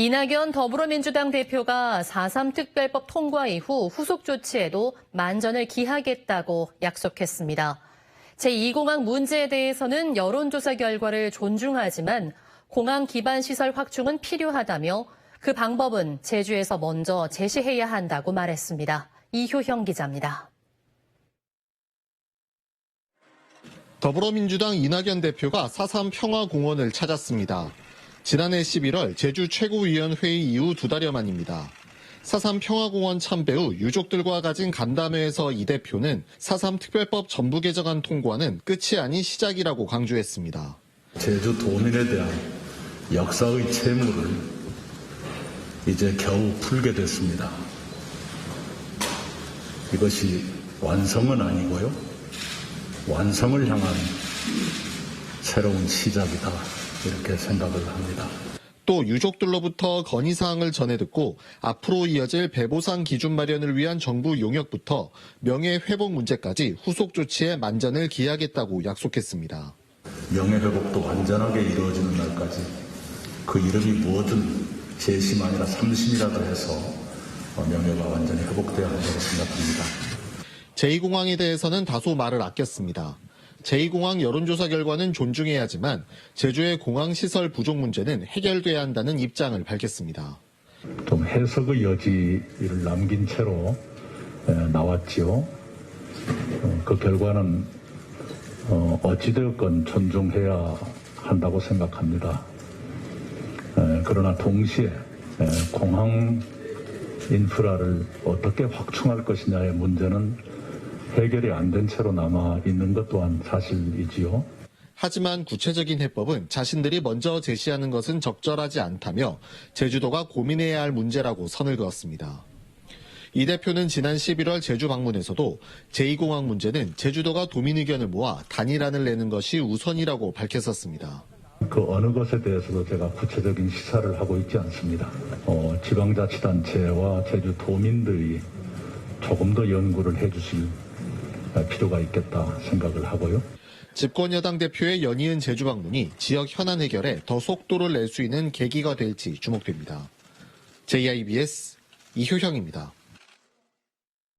이낙연 더불어민주당 대표가 4.3 특별법 통과 이후 후속 조치에도 만전을 기하겠다고 약속했습니다. 제2공항 문제에 대해서는 여론조사 결과를 존중하지만 공항 기반 시설 확충은 필요하다며 그 방법은 제주에서 먼저 제시해야 한다고 말했습니다. 이효형 기자입니다. 더불어민주당 이낙연 대표가 4.3 평화공원을 찾았습니다. 지난해 11월 제주 최고위원 회의 이후 두 달여 만입니다. 4.3 평화공원 참배 후 유족들과 가진 간담회에서 이 대표는 4.3 특별법 전부 개정안 통과는 끝이 아닌 시작이라고 강조했습니다. 제주 도민에 대한 역사의 채무를 이제 겨우 풀게 됐습니다. 이것이 완성은 아니고요. 완성을 향한 새로운 시작이다. 이렇게 생각을 합니다. 또 유족들로부터 건의사항을 전해 듣고 앞으로 이어질 배보상 기준 마련을 위한 정부 용역부터 명예 회복 문제까지 후속 조치에 만전을 기하겠다고 약속했습니다. 명예 회복도 완전하게 이루어지는 날까지 그 이름이 뭐든 재심 아니라 삼심이라도 해서 명예가 완전히 회복돼야 한다고 생각합니다. 제2공항에 대해서는 다소 말을 아꼈습니다. 제2공항 여론조사 결과는 존중해야 하지만 제주의 공항 시설 부족 문제는 해결돼야 한다는 입장을 밝혔습니다. 좀 해석의 여지를 남긴 채로 에, 나왔지요. 어, 그 결과는 어, 어찌되었건 존중해야 한다고 생각합니다. 에, 그러나 동시에 에, 공항 인프라를 어떻게 확충할 것이냐의 문제는 해결이 안 된 채로 남아 있는 것 또한 사실이지요. 하지만 구체적인 해법은 자신들이 먼저 제시하는 것은 적절하지 않다며 제주도가 고민해야 할 문제라고 선을 그었습니다. 이 대표는 지난 11월 제주 방문에서도 제2공항 문제는 제주도가 도민 의견을 모아 단일안을 내는 것이 우선이라고 밝혔었습니다. 그 어느 것에 대해서도 제가 구체적인 시사를 하고 있지 않습니다. 어, 지방자치단체와 제주 도민들이 조금 더 연구를 해주실 필요가 있겠다 생각을 하고요. 집권 여당 대표의 연이은 제주 방문이 지역 현안 해결에 더 속도를 낼 수 있는 계기가 될지 주목됩니다. JIBS 이효형입니다.